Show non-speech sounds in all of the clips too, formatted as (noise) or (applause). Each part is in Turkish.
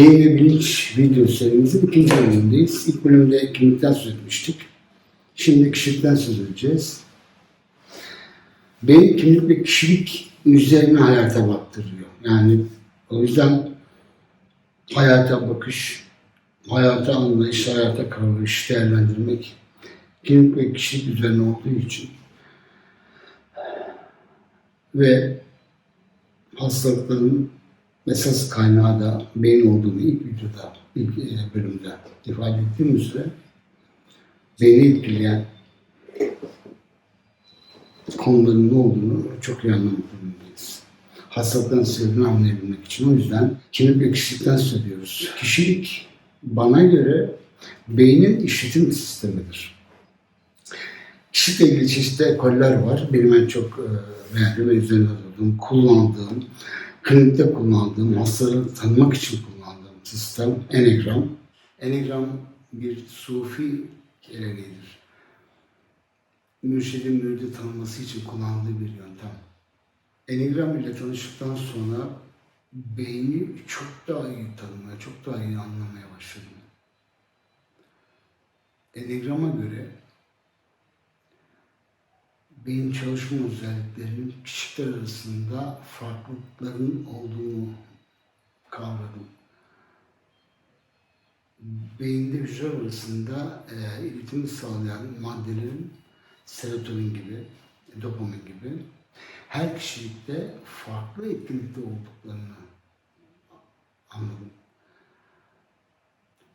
Beyin ve bilinç video serimizin ikinci bölümündeyiz. İlk bölümde kimlikten söz etmiştik. Şimdi kişilikten söz edeceğiz. Beyin kimlik ve kişilik üzerine hayata baktırıyor. Yani o yüzden hayata bakış, hayata anlayış, hayata kavrayış, değerlendirmek kimlik ve kişilik üzerine olduğu için ve hastalıkların esas kaynağı da beyin olduğunu ilk videoda, ilk e, bölümde ifade ettiğim üzere beyni etkileyen konuların ne olduğunu çok iyi anlamak durumundayız. Hastalıkların sebebini anlayabilmek için. O yüzden kimlik ve kişilikten söylüyoruz. Kişilik bana göre beynin işletim sistemidir. Kişilikle ilgili çeşitli ekoller var. Benim en çok e, beğendiğim ve üzerinde durduğum, kullandığım, klinikte kullandığım, hastaları tanımak için kullandığım sistem Enneagram. Enneagram bir sufi geleneğidir. Mürşidin müridi tanıması için kullandığı bir yöntem. Enneagram ile tanıştıktan sonra beyni çok daha iyi tanımaya, çok daha iyi anlamaya başladım. Enneagram'a göre beyin çalışma özelliklerinin kişiler arasında farklılıkların olduğunu kavradım. Beyinde hücreler arasında e, iletimi sağlayan maddelerin serotonin gibi, dopamin gibi her kişilikte farklı etkinlikte olduklarını anladım.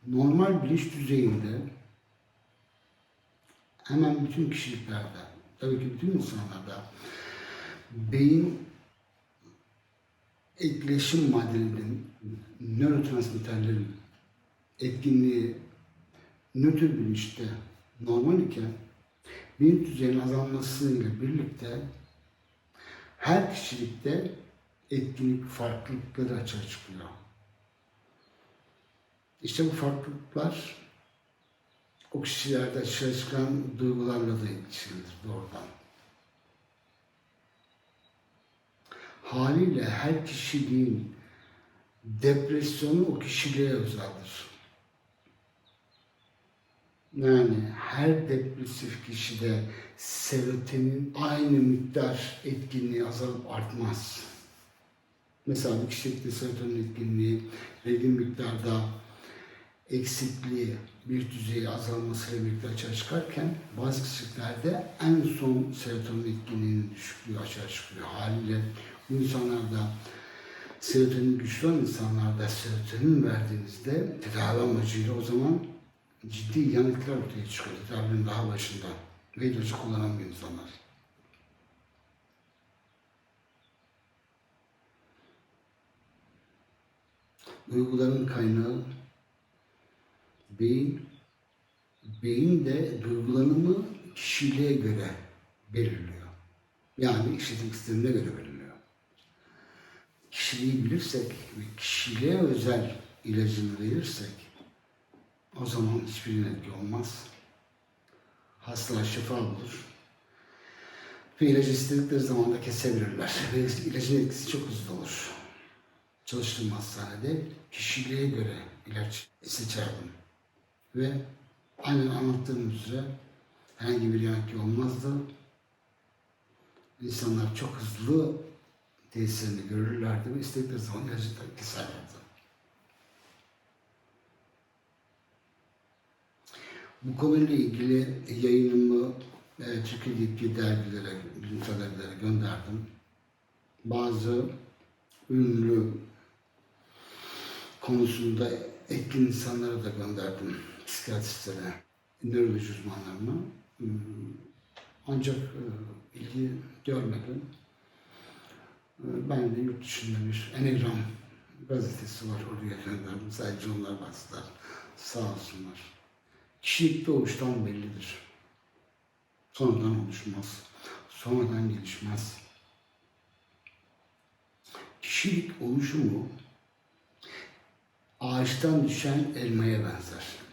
Normal bilinç düzeyinde hemen bütün kişiliklerde, tabii ki bütün insanlarda beyin etkileşim maddelerinin, nörotransmitterlerin etkinliği nötr bilinçte normal iken bilinç düzeyinin azalmasıyla birlikte her kişilikte etkinlik farklılıkları açığa çıkıyor. İşte bu farklılıklar o kişilerde açığa duygularla da ilişkilidir doğrudan. Haliyle her kişiliğin depresyonu o kişiliğe özeldir. Yani her depresif kişide serotonin aynı miktar etkinliği azalıp artmaz. Mesela bir kişilikte serotonin etkinliği belli miktarda eksikliği bir düzeye azalmasıyla birlikte açığa çıkarken bazı kişiliklerde en son serotonin etkinliğinin düşüklüğü açığa çıkıyor. Haliyle bu insanlarda serotonin güçlü olan insanlarda serotonin verdiğinizde tedavi amacıyla o zaman ciddi yanıklar ortaya çıkıyor tedavinin daha başında ve ilacı kullanan bir insanlar. Duyguların kaynağı beyin, beyin de duygulanımı kişiliğe göre belirliyor. Yani işletim sistemine göre belirliyor. Kişiliği bilirsek ve kişiliğe özel ilacını verirsek o zaman hiçbir etki olmaz. Hastalar şifa bulur. Ve ilacı istedikleri zaman da kesebilirler. (laughs) Ve ilacın etkisi çok hızlı olur. Çalıştığım hastanede kişiliğe göre ilaç seçerdim. Ve aynen anlattığım üzere herhangi bir yankı olmazdı. İnsanlar çok hızlı tesirini görürlerdi ve istedikleri zaman ilacı keserlerdi. Bu konuyla ilgili yayınımı e, Türkiye'deki dergilere, bilimsel dergilere gönderdim. Bazı ünlü konusunda etkin insanlara da gönderdim. Psikiyatristlere, nöroloji uzmanlarına. Hmm, Ancak e, ilgi görmedim. E, Ben de yurt dışında bir Enneagram gazetesi var oraya gönderdim. Sadece onlar bastılar. Sağ olsunlar. Kişilik doğuştan bellidir. Sonradan oluşmaz. Sonradan gelişmez. Kişilik oluşumu ağaçtan düşen elmaya benzer.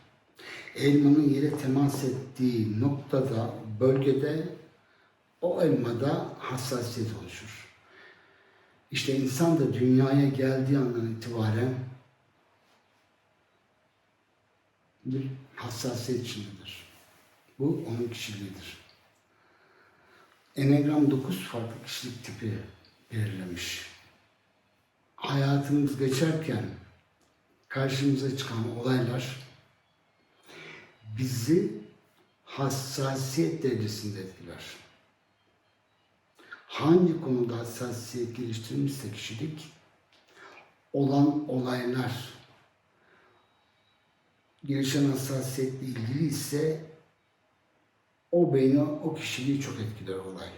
Elmanın yere temas ettiği noktada, bölgede o elmada hassasiyet oluşur. İşte insan da dünyaya geldiği andan itibaren bir hassasiyet içindedir. Bu onun kişiliğidir. Enneagram 9 farklı kişilik tipi belirlemiş. Hayatımız geçerken karşımıza çıkan olaylar bizi hassasiyet derecesinde etkiler. Hangi konuda hassasiyet geliştirmişse kişilik, olan olaylar gelişen hassasiyetle ilgili ise o beyni, o kişiliği çok etkiler olay.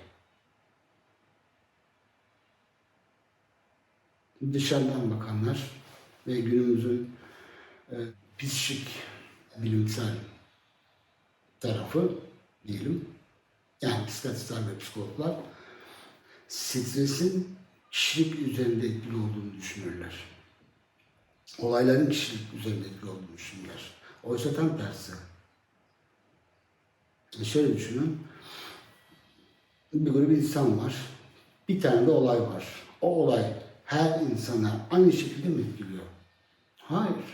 Dışarıdan bakanlar ve günümüzün e, psikik bilimsel tarafı diyelim, yani psikiyatristler ve psikologlar stresin kişilik üzerinde etkili olduğunu düşünürler. Olayların kişilik üzerinde etkili olduğunu düşünürler. Oysa tam tersi. E şöyle düşünün. Bir grup insan var. Bir tane de olay var. O olay her insana aynı şekilde mi etkiliyor? Hayır.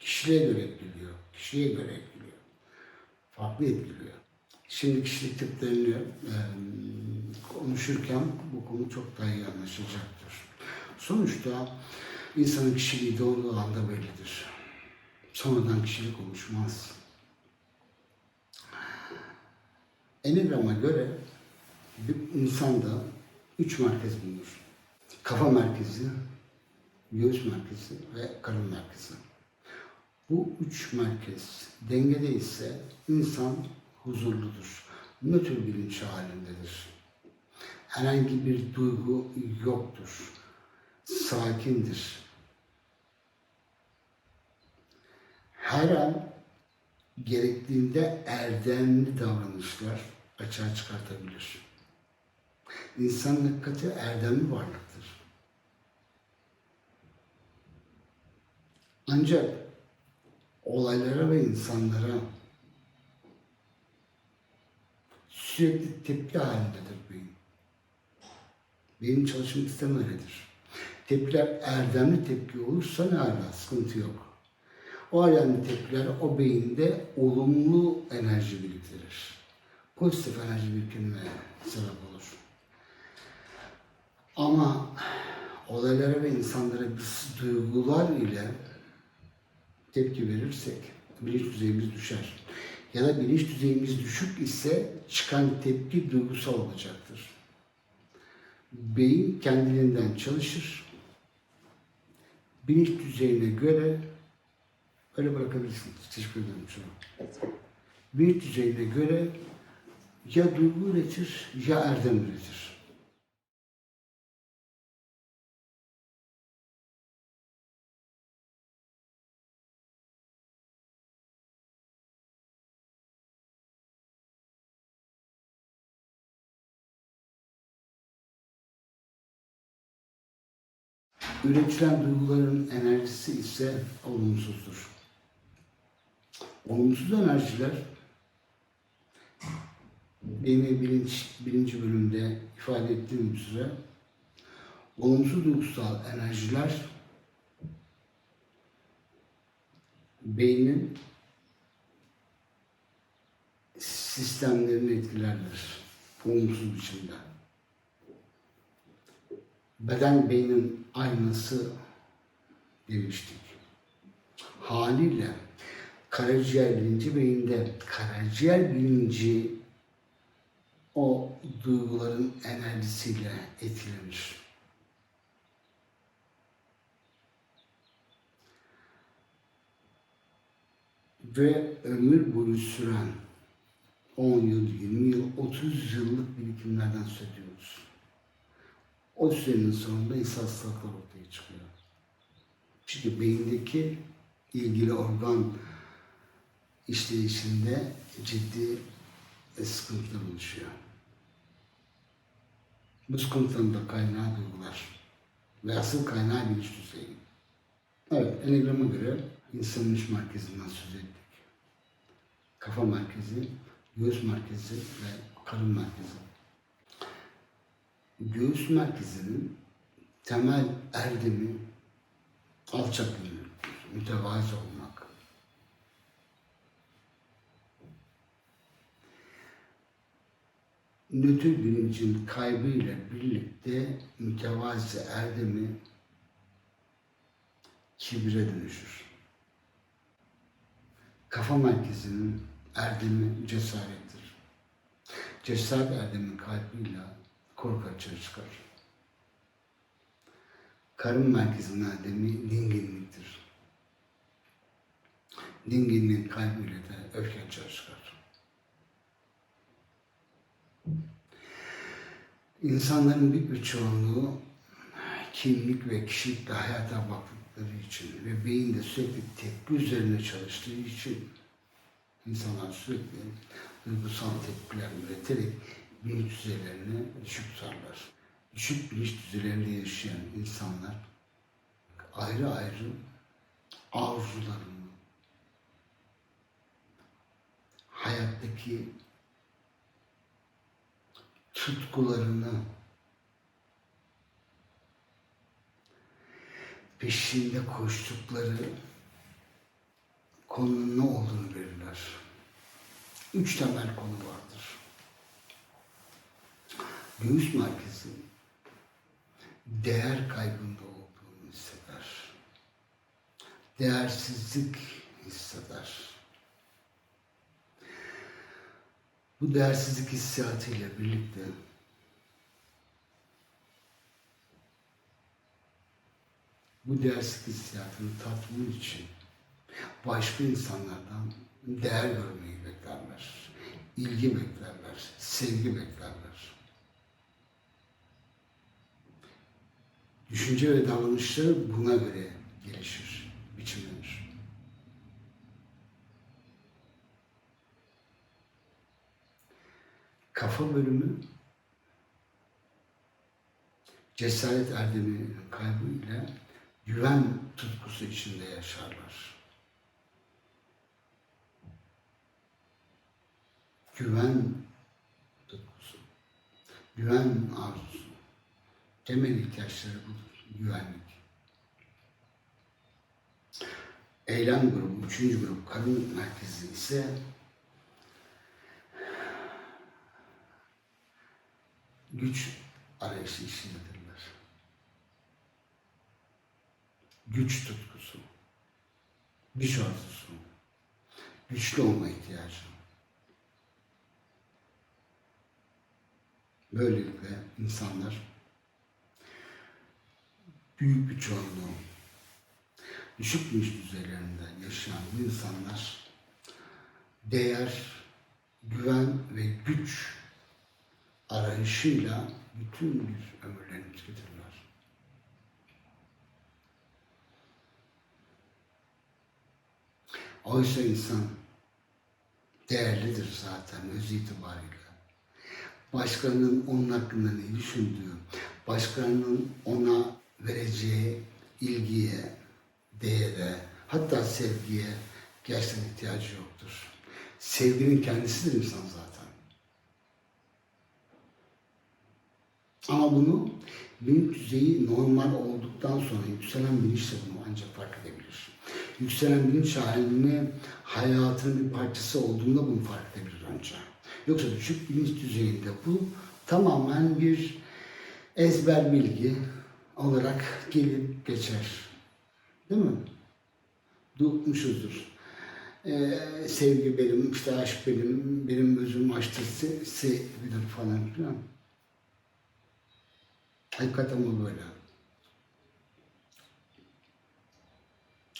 Kişiliğe göre etkiliyor. Kişiye göre etkiliyor. Farklı etkiliyor. Şimdi kişilik tiplerini e, konuşurken bu konu çok daha iyi anlaşılacaktır. Sonuçta insanın kişiliği doğduğu anda bellidir. Sonradan kişilik oluşmaz. Enneagram'a göre bir insanda üç merkez bulunur. Kafa merkezi, göğüs merkezi ve karın merkezi. Bu üç merkez dengede ise insan huzurludur. Nötr bilinç halindedir. Herhangi bir duygu yoktur. Sakindir. Her an gerektiğinde erdemli davranışlar açığa çıkartabilir. İnsan hakikati erdemli varlıktır. Ancak olaylara ve insanlara sürekli tepki halindedir beyin. Beyin çalışma sistemi öyledir. Tepkiler erdemli tepki olursa ne hala sıkıntı yok. O erdemli tepkiler o beyinde olumlu enerji biriktirir. Pozitif enerji birikimine sebep olur. Ama olaylara ve insanlara biz duygular ile tepki verirsek bilinç düzeyimiz düşer. Ya da bilinç düzeyimiz düşük ise çıkan tepki duygusal olacaktır. Beyin kendiliğinden çalışır. Bilinç düzeyine göre öyle bırakabilirsiniz. Teşekkür ederim sana. Bilinç düzeyine göre ya duygu üretir ya erdem üretir. Üretilen duyguların enerjisi ise olumsuzdur. Olumsuz enerjiler benim bilinç, birinci bölümde ifade ettiğim üzere olumsuz duygusal enerjiler beynin sistemlerini etkilerler. Olumsuz biçimde. Beden beynin aynası demiştik. Haliyle karaciğer bilinci beyinde karaciğer bilinci o duyguların enerjisiyle etkilenir. Ve ömür boyu süren 10 yıl, 20 yıl, 30 yıllık birikimlerden söz ediyoruz. O sürenin sonunda insan hastalıklar ortaya çıkıyor. Çünkü beyindeki ilgili organ işleyişinde ciddi sıkıntılar oluşuyor. Bu sıkıntıların da kaynağı duygular ve asıl kaynağı bilinç düzeyi. Evet, Enneagram'a göre insanın iç merkezinden söz ettik. Kafa merkezi, göğüs merkezi ve karın merkezi göğüs merkezinin temel erdemi alçak gönüllülük, mütevazı olmak. Nötr bilincin kaybıyla birlikte mütevazı erdemi kibre dönüşür. Kafa merkezinin erdemi cesarettir. Cesaret erdemin kalbiyle korku açığa çıkar. Karın merkezinin erdemi dinginliktir. Dinginliğin kaybıyla da öfke açığa çıkar. İnsanların büyük bir çoğunluğu kimlik ve kişilikle hayata baktıkları için ve beyinde sürekli tepki üzerine çalıştığı için insanlar sürekli duygusal tepkiler üreterek bilinç düzeylerini düşük tutarlar. Düşük bilinç düzeylerinde yaşayan insanlar ayrı ayrı arzularını, hayattaki tutkularını peşinde koştukları konunun ne olduğunu verirler. Üç temel konu vardır. Göğüs merkezi değer kaybında olduğunu hisseder. Değersizlik hisseder. Bu değersizlik hissiyatıyla birlikte bu değersizlik hissiyatını tatmin için başka insanlardan değer görmeyi beklerler. ilgi beklerler, sevgi beklerler. Düşünce ve davranışları buna göre gelişir, biçimlenir. Kafa bölümü cesaret erdeminin kaybıyla güven tutkusu içinde yaşarlar. Güven tutkusu, güven arzusu. Temel ihtiyaçları budur, güvenlik. Eylem grubu, üçüncü grup, kadın merkezi ise güç arayışı içindedirler. Güç tutkusu, güç arzusu, güçlü olma ihtiyacı. Böylelikle insanlar büyük bir çoğunluğu düşük bilinç düzeylerinde yaşayan bu insanlar değer, güven ve güç arayışıyla bütün bir ömürlerini tüketirler. Oysa insan değerlidir zaten öz itibariyle. Başkalarının onun hakkında ne düşündüğü, başkalarının ona vereceği ilgiye, değere, hatta sevgiye gerçekten ihtiyacı yoktur. Sevginin kendisidir insan zaten. Ama bunu bilinç düzeyi normal olduktan sonra yükselen bilinçle bunu ancak fark edebilir. Yükselen bilinç halini hayatının bir parçası olduğunda bunu fark edebilir ancak. Yoksa düşük bilinç düzeyinde bu tamamen bir ezber bilgi olarak gelip geçer. Değil mi? Duymuşuzdur. Ee, sevgi benim, işte aşk benim, benim özüm aşktır, se sevgidir falan filan. Hakikaten bu böyle.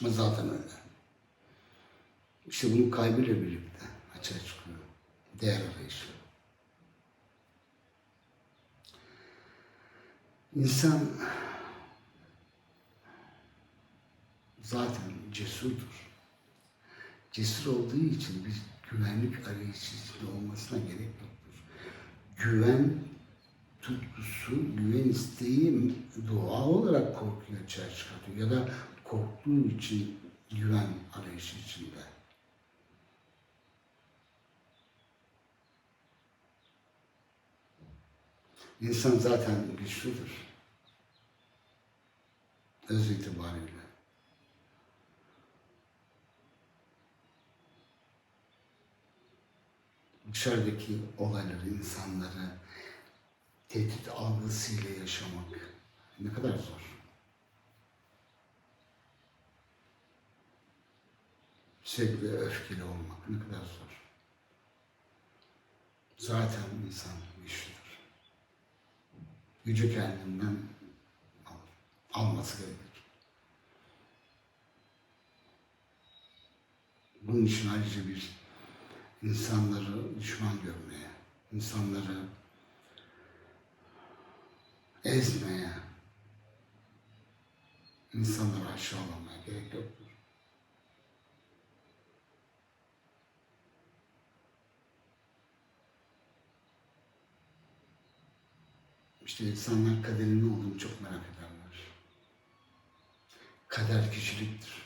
Zaten öyle. İşte bunun kaybıyla birlikte açığa çıkıyor. Değer arayışı. İnsan zaten cesurdur. Cesur olduğu için bir güvenlik arayışı olmasına gerek yoktur. Güven tutkusu, güven isteği doğal olarak korkuyu açığa çıkartıyor. Ya da korktuğu için güven arayışı içinde. İnsan zaten güçlüdür. Öz itibariyle. dışarıdaki olayları, insanları tehdit algısıyla yaşamak ne kadar zor. Sürekli öfkeli olmak ne kadar zor. Zaten insan güçlüdür. Gücü kendinden. Alması gerekir. Bunun için ayrıca bir insanları düşman görmeye, insanları ezmeye, insanları aşağılamaya gerek yoktur. İşte insanlar kaderin ne olduğunu çok merak ederler. Kader kişiliktir.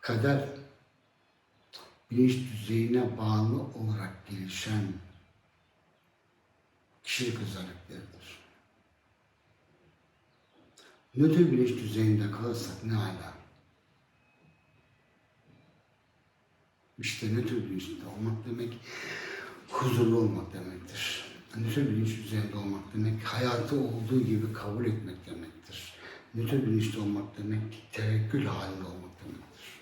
Kader bilinç düzeyine bağlı olarak gelişen kişilik özellikleridir. Nötr bilinç düzeyinde kalırsak ne hala? İşte nötr bilinçte olmak demek huzurlu olmak demektir. Nötr bilinç düzeyinde olmak demek hayatı olduğu gibi kabul etmek demektir. Nötr bilinçte olmak demek tevekkül halinde olmak demektir.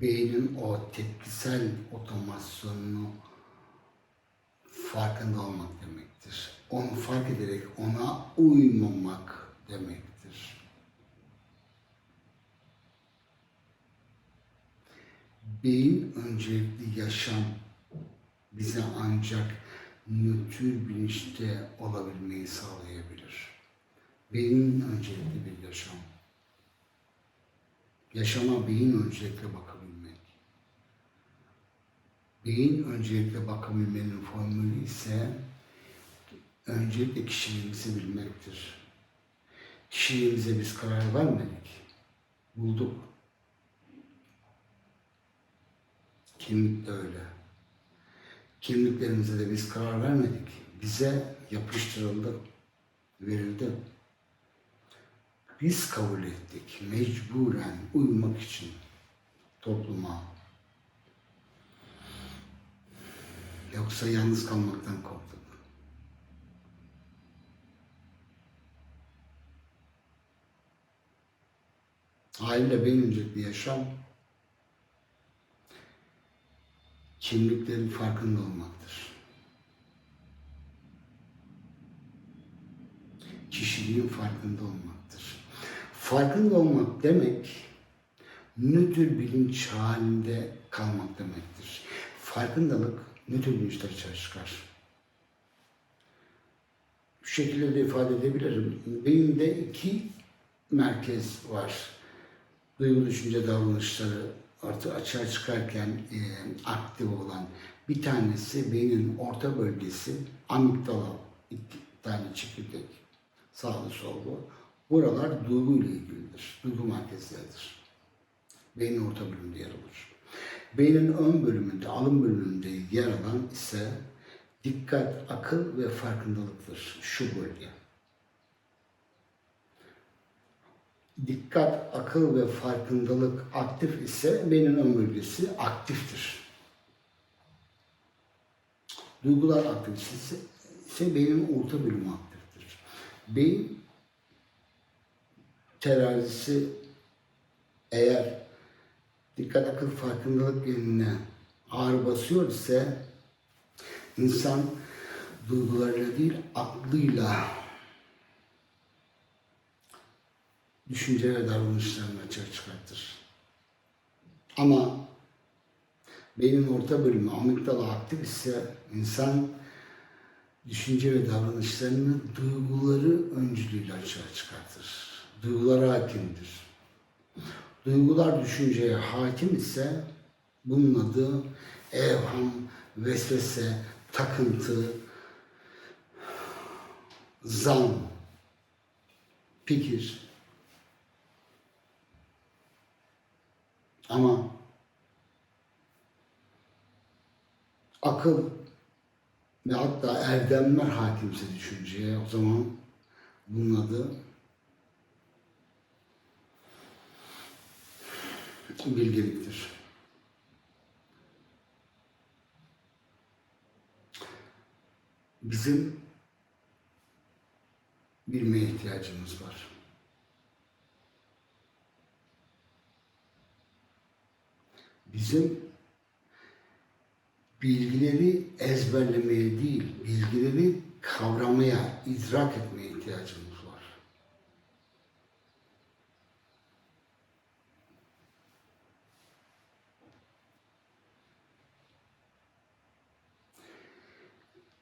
Beynin o tepkisel otomasyonunu farkında olmak demektir. Onu fark ederek ona uymamak demektir. Beyin öncelikli yaşam bize ancak nötr bilinçte olabilmeyi sağlayabilir. Beyin öncelikli bir yaşam. Yaşama beyin öncelikle bakabilmek. Beyin öncelikle bakabilmenin formülü ise öncelikle kişiliğimizi bilmektir. Kişiliğimize biz karar vermedik. Bulduk. Kimlik de öyle. Kimliklerimize de biz karar vermedik. Bize yapıştırıldı, verildi. Biz kabul ettik mecburen uymak için topluma. Yoksa yalnız kalmaktan korktuk. Aile beyin öncelikli yaşam kimliklerin farkında olmaktır. Kişiliğin farkında olmaktır. Farkında olmak demek nötr bilinç halinde kalmak demektir. Farkındalık nötr bilinçte açığa çıkar. Şu şekilde de ifade edebilirim. Beyinde iki merkez var. Duygu, düşünce, davranışları artı açığa çıkarken e, aktif olan bir tanesi beynin orta bölgesi amigdala iki tane çekirdek sağlı sollu. Buralar duygu ile ilgilidir. Duygu merkezleridir. Beynin orta bölümünde yer alır. Beynin ön bölümünde, alın bölümünde yer alan ise dikkat, akıl ve farkındalıktır. Şu bölge. Dikkat, akıl ve farkındalık aktif ise ön bölgesi aktiftir. Duygular aktif ise, ise beynin orta bölümü aktiftir. Beyin terazisi eğer dikkat, akıl, farkındalık yerine ağır basıyor ise insan duygularıyla değil aklıyla düşünce ve davranışlarını açığa çıkartır. Ama beynin orta bölümü amigdala aktif ise insan düşünce ve davranışlarını duyguları öncülüğüyle açığa çıkartır. Duygulara hakimdir. Duygular düşünceye hakim ise bunun adı evham, vesvese, takıntı, zan, fikir, Ama akıl ve hatta erdemler hakimse düşünceye o zaman bunun adı bilgeliktir. Bizim bilmeye ihtiyacımız var. Bizim bilgileri ezberlemeye değil, bilgileri kavramaya, idrak etmeye ihtiyacımız var.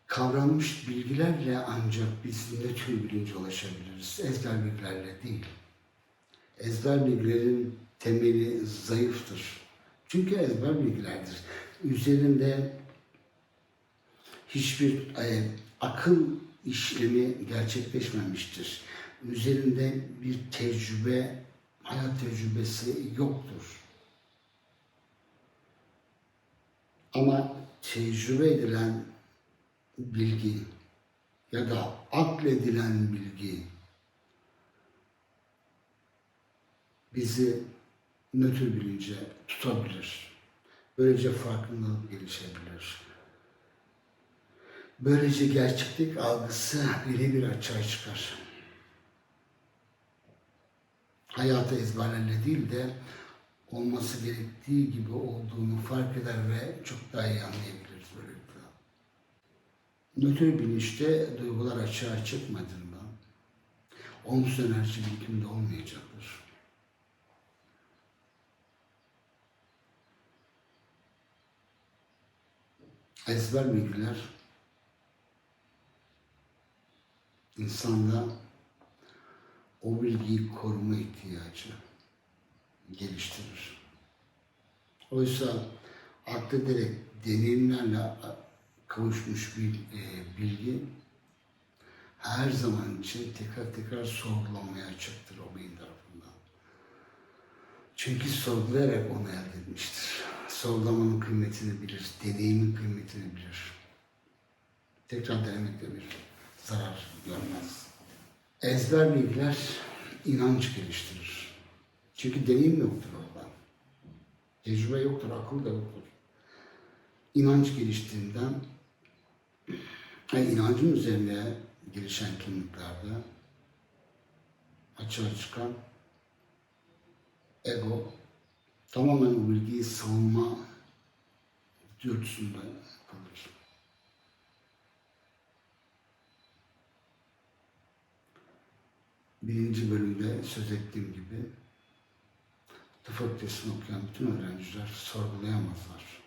Kavranmış bilgilerle ancak biz ne tür bilince ulaşabiliriz? Ezber bilgilerle değil. Ezber bilgilerin temeli zayıftır. Çünkü ezber bilgilerdir. Üzerinde hiçbir e, akıl işlemi gerçekleşmemiştir. Üzerinde bir tecrübe, hayat tecrübesi yoktur. Ama tecrübe edilen bilgi ya da akledilen bilgi bizi nötr bilince tutabilir. Böylece farkındalık gelişebilir. Böylece gerçeklik algısı birebir açığa çıkar. Hayatı ezberlerle değil de olması gerektiği gibi olduğunu fark eder ve çok daha iyi anlayabiliriz böylelikle. Nötr bilinçte duygular açığa çıkmadığında olumsuz enerji birikiminde olmayacaktır. Ezber bilgiler insanda o bilgiyi koruma ihtiyacı geliştirir. Oysa aklederek deneyimlerle kavuşmuş bir e, bilgi her zaman için tekrar tekrar sorgulanmaya açıktır o beyin tarafından. Çünkü sorgulayarak onu elde etmiştir. Sorgulamanın kıymetini bilir, deneyimin kıymetini bilir. Tekrar denemekle bir zarar görmez. Ezber bilgiler inanç geliştirir. Çünkü deneyim yoktur orada. Tecrübe yoktur, akıl da yoktur. İnanç geliştiğinden yani inancın üzerine gelişen kimliklerde açığa çıkan ego tamamen o bilgiyi savunma dürtüsünde kalır. Birinci bölümde söz ettiğim gibi tıp fakültesini okuyan bütün öğrenciler sorgulayamazlar.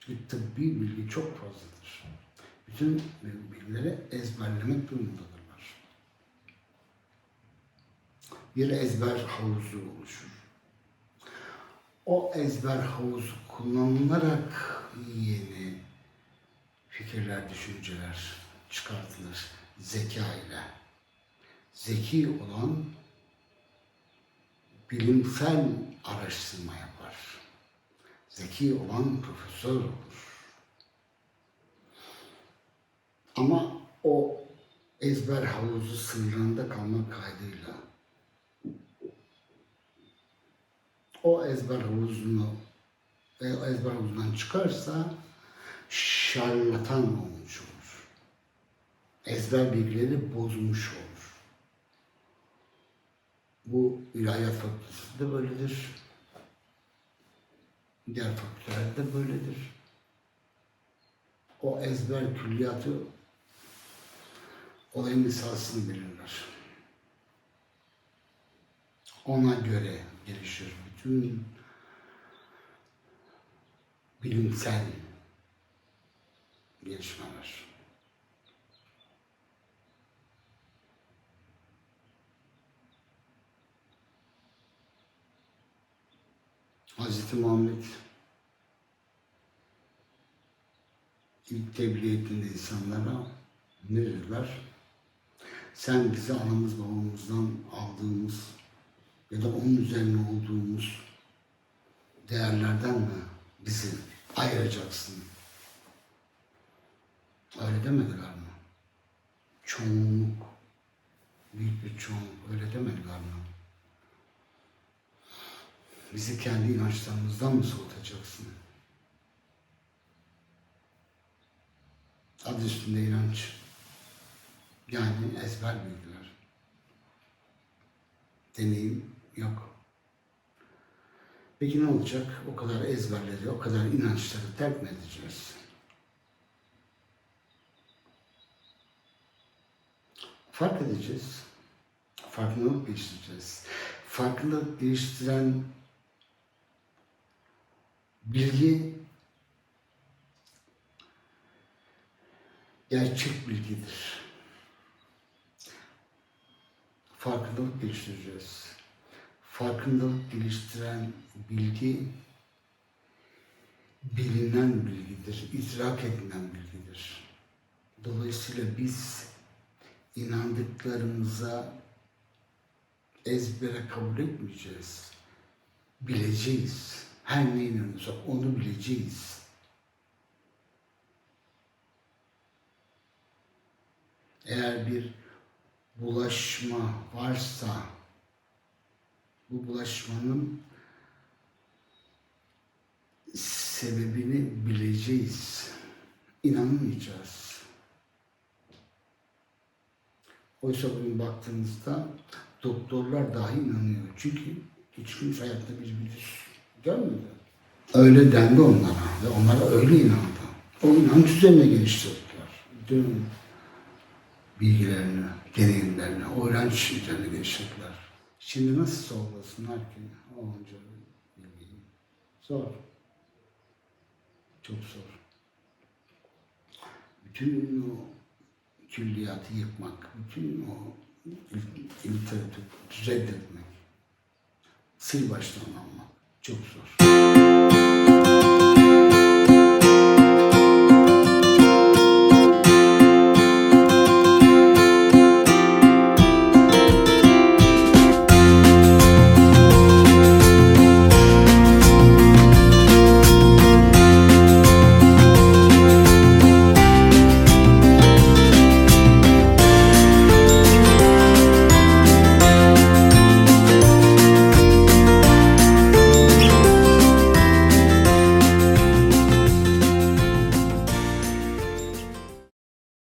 Çünkü tıbbi bilgi çok fazladır. Bütün bilgileri ezberlemek durumundadırlar. Bir ezber havuzu oluşur o ezber havuzu kullanılarak yeni fikirler, düşünceler çıkartılır zeka ile. Zeki olan bilimsel araştırma yapar. Zeki olan profesör olur. Ama o ezber havuzu sınırında kalmak kaydıyla o ezber havuzunu e, ezber havuzundan çıkarsa şarlatan olmuş olur. Ezber bilgileri bozmuş olur. Bu ilahiyat fakültesi de böyledir. Diğer fakülteler de böyledir. O ezber külliyatı olayın esasını belirler. Ona göre gelişir bütün bilimsel gelişmeler. Hz. Muhammed ilk tebliğ ettiğinde insanlara ne dediler? Sen bizi anamız babamızdan aldığımız ya da onun üzerine olduğumuz değerlerden mi bizi ayıracaksın? Öyle demediler mi? Çoğunluk, büyük bir çoğunluk öyle demediler mi? Bizi kendi inançlarımızdan mı soğutacaksın? Adı üstünde inanç. Yani ezber bilgiler. Deneyim yok. Peki ne olacak? O kadar ezberleri, o kadar inançları terk mi edeceğiz? Fark edeceğiz. Farkındalık geliştireceğiz. Farkındalık geliştiren bilgi gerçek bilgidir. Farkındalık geliştireceğiz. Farkındalık geliştiren bilgi bilinen bilgidir, idrak edilen bilgidir. Dolayısıyla biz inandıklarımıza ezbere kabul etmeyeceğiz. Bileceğiz. Her ne inanıyorsak onu bileceğiz. Eğer bir bulaşma varsa bu bulaşmanın sebebini bileceğiz. İnanmayacağız. Oysa bugün baktığımızda doktorlar dahi inanıyor. Çünkü hiç kimse hayatta bir virüs görmedi. Öyle dendi onlara ve onlara öyle inandı. O inanç üzerine geliştirdiler. Bütün bilgilerini, deneyimlerini, o inanç üzerine geliştirdiler. Şimdi nasıl sorgulasınlar ki o onca bilgiyi? Zor. Çok zor. Bütün o külliyatı yıkmak, bütün o literatürü reddetmek, sil baştan almak çok zor.